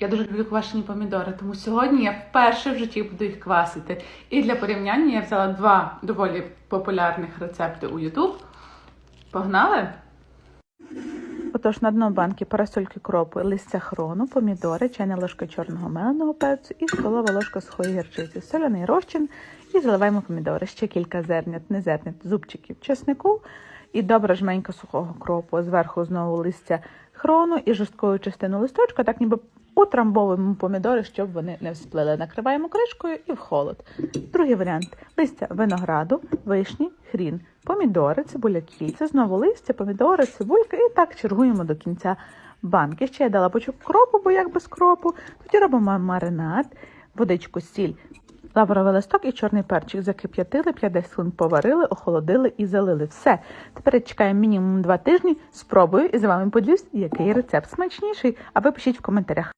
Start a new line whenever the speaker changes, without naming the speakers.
Я дуже люблю квашені помідори, тому сьогодні я вперше в житті буду їх квасити. І для порівняння я взяла два доволі популярних рецепти у YouTube. Погнали! Отож, на дно банки парасольки кропу, листя хрону, помідори, чайна ложка чорного меленого перцю і столова ложка сухої гірчиці, соляний розчин і заливаємо помідори. Ще кілька зернят, не зернят, зубчиків чеснику і добра жменька сухого кропу. Зверху знову листя хрону і жорсткою частину листочка, так ніби утрамбовуємо помідори, щоб вони не всплили. Накриваємо кришкою і в холод. Другий варіант: листя винограду, вишні, хрін, помідори, цибуля кільця, знову листя, помідори, цибулька і так чергуємо до кінця банки. Ще я дала почок кропу, бо як без кропу. Тоді робимо маринад, водичку, сіль. Лавровий листок і чорний перчик закип'ятили, 5-10 хвилин поварили, охолодили і залили. Все. Тепер чекаємо мінімум 2 тижні. Спробую і з вами поділюсь, який рецепт смачніший. А ви пишіть в коментарях.